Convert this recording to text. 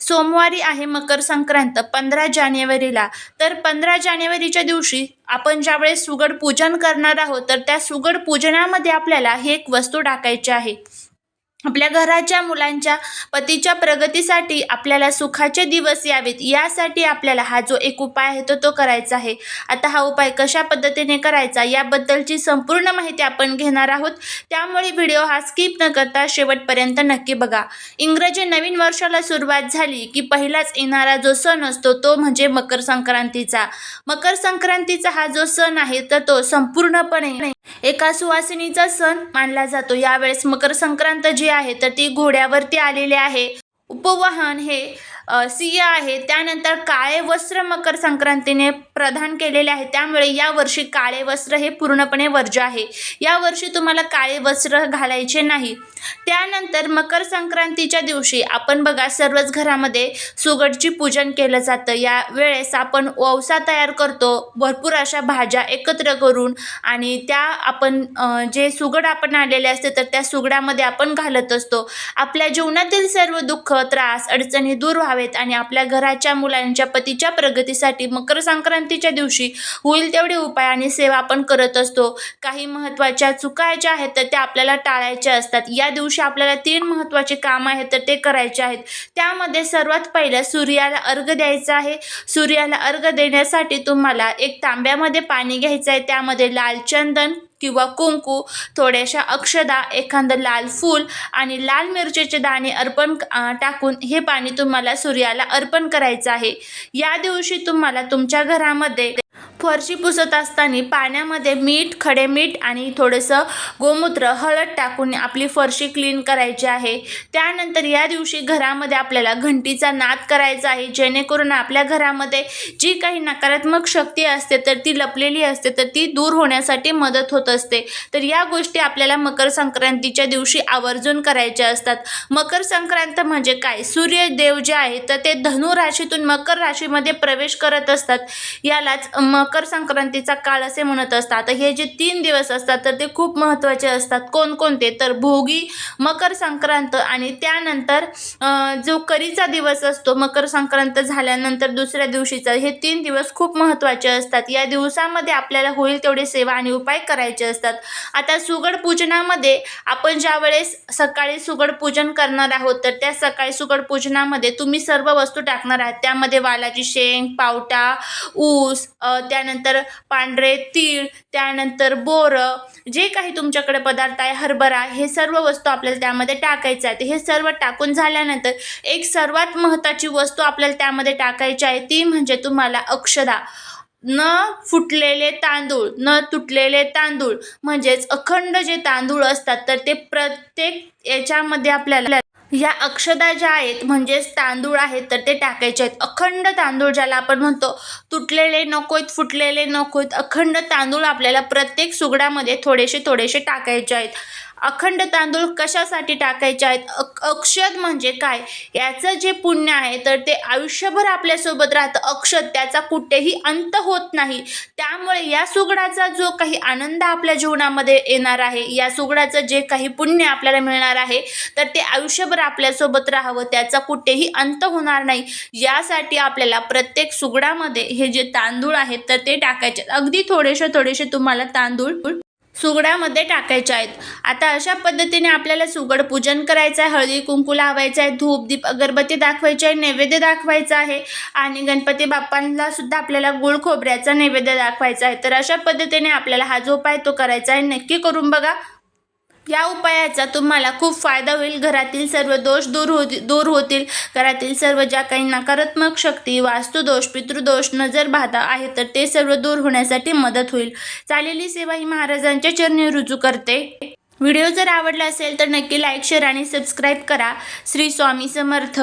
सोमवारी आहे मकर संक्रांत पंधरा जानेवारीला. तर पंधरा जानेवारीच्या दिवशी आपण ज्यावेळेस सुगड पूजन करणार आहोत तर त्या सुगड पूजनामध्ये आपल्याला ही एक वस्तू टाकायची आहे. आपल्या घराच्या मुलांच्या पतीच्या प्रगतीसाठी आपल्याला सुखाचे दिवस यावेत. यासाठी आपल्याला हा जो एक उपाय आहे तो तो करायचा आहे. आता हा उपाय कशा पद्धतीने करायचा याबद्दलची संपूर्ण माहिती आपण घेणार आहोत. त्यामुळे व्हिडिओ हा स्किप न करता शेवटपर्यंत नक्की बघा. इंग्रजी नवीन वर्षाला सुरुवात झाली की पहिलाच येणारा जो सण असतो तो म्हणजे मकर संक्रांतीचा. मकर संक्रांतीचा हा जो सण आहे तर तो संपूर्णपणे एका सुवासिनीचा सण मानला जातो. यावेळेस मकर संक्रांत जी आहे तर ती घोड्यावरती आलेली आहे. उपवाहन हे सिंह आहे. त्यानंतर काळे वस्त्र मकर संक्रांतीने प्रदान केलेले आहे. त्यामुळे यावर्षी काळे वस्त्र हे पूर्णपणे वर्ज्य आहे. यावर्षी तुम्हाला काळे वस्त्र घालायचे नाही. त्यानंतर मकर संक्रांतीच्या दिवशी आपण बघा सर्वच घरामध्ये सुगडची पूजन केलं जातं. या वेळेस आपण ववसा तयार करतो. भरपूर अशा भाज्या एकत्र करून आणि त्या आपण जे सुगड आपण आणलेले असते तर त्या सुगडामध्ये आपण घालत असतो. आपल्या जीवनातील सर्व दुःख त्रास अडचणी दूर व्हावेत आणि आपल्या घराच्या मुलांच्या पतीच्या प्रगतीसाठी मकर संक्रांतीच्या दिवशी होईल तेवढे उपाय आणि सेवा आपण करत असतो. काही महत्त्वाच्या चुका ज्या आहेत तर त्या आपल्याला टाळायच्या असतात. या दिवशी आपल्याला तीन महत्त्वाचे काम आहेत तर ते करायचे आहेत. त्यामध्ये सर्वात पहिलं सूर्याला अर्घ द्यायचं आहे. सूर्याला अर्घ देण्यासाठी तुम्हाला एक तांब्यामध्ये पाणी घ्यायचं आहे. त्यामध्ये लाल चंदन किंवा कुंकू थोड्याशा अक्षदा एखादं लाल फूल आणि लाल मिरचीचे दाणे अर्पण टाकून हे पाणी तुम्हाला सूर्याला अर्पण करायचं आहे. या दिवशी तुम्हाला तुमच्या घरामध्ये फरशी पुसत असताना पाण्यामध्ये मीठ खडे मीठ आणि थोडंसं गोमूत्र हळद टाकून आपली फरशी क्लीन करायची आहे. त्यानंतर या दिवशी घरामध्ये आपल्याला घंटीचा नाद करायचा आहे. जेणेकरून आपल्या घरामध्ये जी काही नकारात्मक शक्ती असते तर ती लपलेली असते तर ती दूर होण्यासाठी मदत होत असते. तर या गोष्टी आपल्याला मकर संक्रांतीच्या दिवशी आवर्जून करायच्या असतात. मकर संक्रांत म्हणजे काय? सूर्यदेव जे आहे तर ते धनु राशीतून मकर राशीमध्ये प्रवेश करत असतात. यालाच मकर संक्रांतीचा काळ असे म्हणत असतात. आता हे जे तीन दिवस असतात तर ते खूप महत्त्वाचे असतात. कोणकोणते? तर भोगी मकर संक्रांत आणि त्यानंतर जो करीचा दिवस असतो मकर संक्रांत झाल्यानंतर दुसऱ्या दिवशीचा हे तीन दिवस खूप महत्त्वाचे असतात. या दिवसामध्ये आपल्याला होईल तेवढे सेवा आणि उपाय करायचे असतात. आता सुगड पूजनामध्ये आपण ज्या वेळेस सकाळी सुगड पूजन करणार आहोत तर त्या सकाळी सुगड पूजनामध्ये तुम्ही सर्व वस्तू टाकणार आहात. त्यामध्ये वालाची शेंग पावटा ऊस त्या त्यानंतर पांढरे तीळ त्यानंतर बोरं जे काही तुमच्याकडे पदार्थ आहे हरभरा हे सर्व वस्तू आपल्याला त्यामध्ये टाकायचं आहे. हे सर्व टाकून झाल्यानंतर एक सर्वात महत्त्वाची वस्तू आपल्याला त्यामध्ये टाकायची आहे ती म्हणजे तुम्हाला अक्षदा. न फुटलेले तांदूळ न तुटलेले तांदूळ म्हणजेच अखंड जे तांदूळ असतात तर ते प्रत्येक याच्यामध्ये आपल्याला या अक्षदा ज्या आहेत म्हणजेच तांदूळ आहेत तर ते टाकायचे आहेत. अखंड तांदूळ ज्याला आपण म्हणतो तुटलेले नकोत फुटलेले नकोत अखंड तांदूळ आपल्याला प्रत्येक सुगडामध्ये थोडेसे थोडेसे टाकायचे आहेत. अखंड तांदूळ कशासाठी टाकायचे आहेत? अक अक्षद म्हणजे काय? याचं जे पुण्य आहे तर ते आयुष्यभर आपल्यासोबत राहतं. अक्षत त्याचा कुठेही अंत होत नाही. त्यामुळे या सुगडाचा जो काही आनंद आपल्या जीवनामध्ये येणार आहे या सुगडाचं जे काही पुण्य आपल्याला मिळणार आहे तर ते आयुष्यभर आपल्यासोबत राहावं. त्याचा कुठेही अंत होणार नाही. यासाठी आपल्याला प्रत्येक सुगडामध्ये हे जे तांदूळ आहेत तर ते टाकायचे आहेत. अगदी थोडेसे थोडेसे तुम्हाला तांदूळ सुगडामध्ये टाकायच्या आहेत. आता अशा पद्धतीने आपल्याला सुगड पूजन करायचं आहे. हळदी कुंकू लावायचं आहे. धूप दीप अगरबत्ती दाखवायची आहे. नैवेद्य दाखवायचा आहे. आणि गणपती बाप्पांना सुद्धा आपल्याला गुळ खोबऱ्याचा नैवेद्य दाखवायचा आहे. तर अशा पद्धतीने आपल्याला हा जो उपाय तो करायचा आहे नक्की करून बघा. या उपायाचा तुम्हाला खूप फायदा होईल. घरातील सर्व दोष दूर होती दूर होतील. घरातील सर्व ज्या काही नकारात्मक शक्ती वास्तुदोष पितृदोष नजर बाधा आहे तर ते सर्व दूर होण्यासाठी मदत होईल. चालेली सेवा ही महाराजांच्या चरणी रुजू करते. व्हिडिओ जर आवडला असेल तर नक्की लाईक शेअर आणि सबस्क्राईब करा. श्री स्वामी समर्थ.